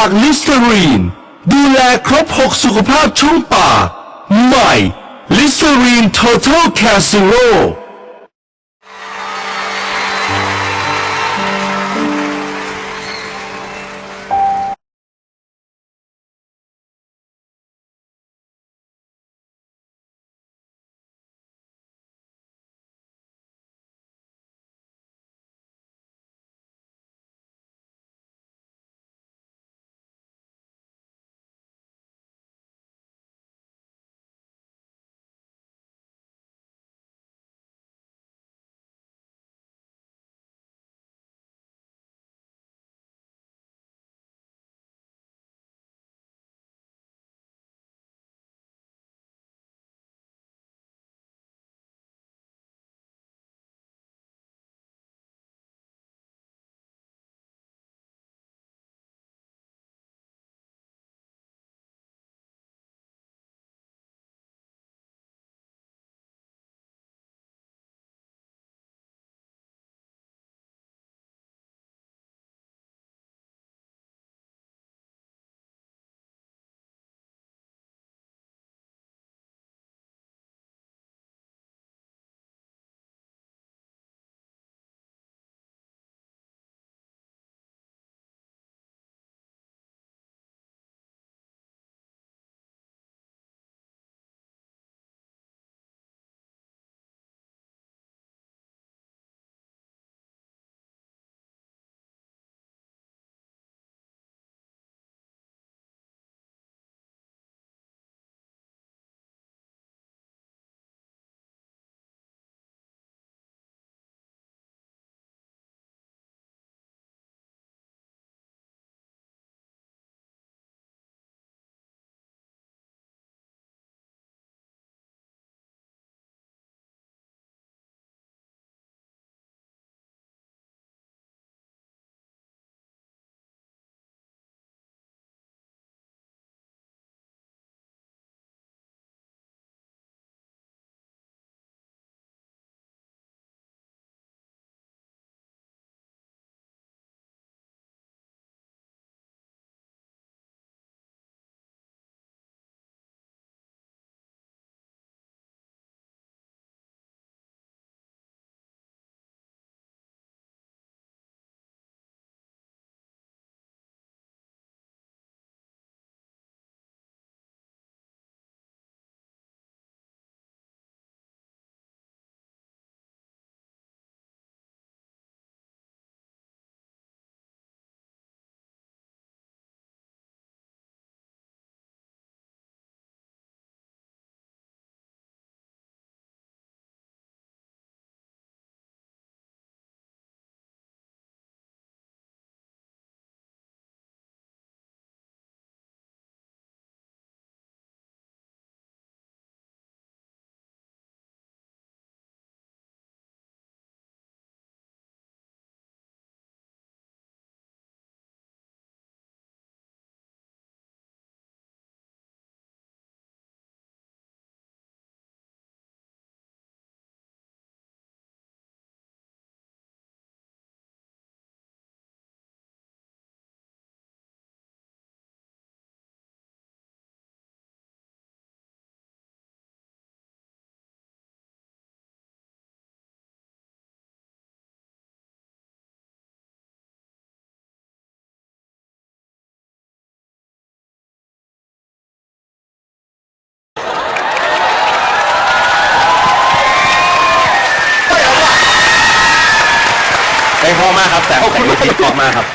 ากลิสเตอรีน ดูแลครบ 6 สุขภาพช่องปาก ใหม่ลิสเตอรีน Total Care Zero ได้พอมากครับแต่แต่วิธีเพอมากครับ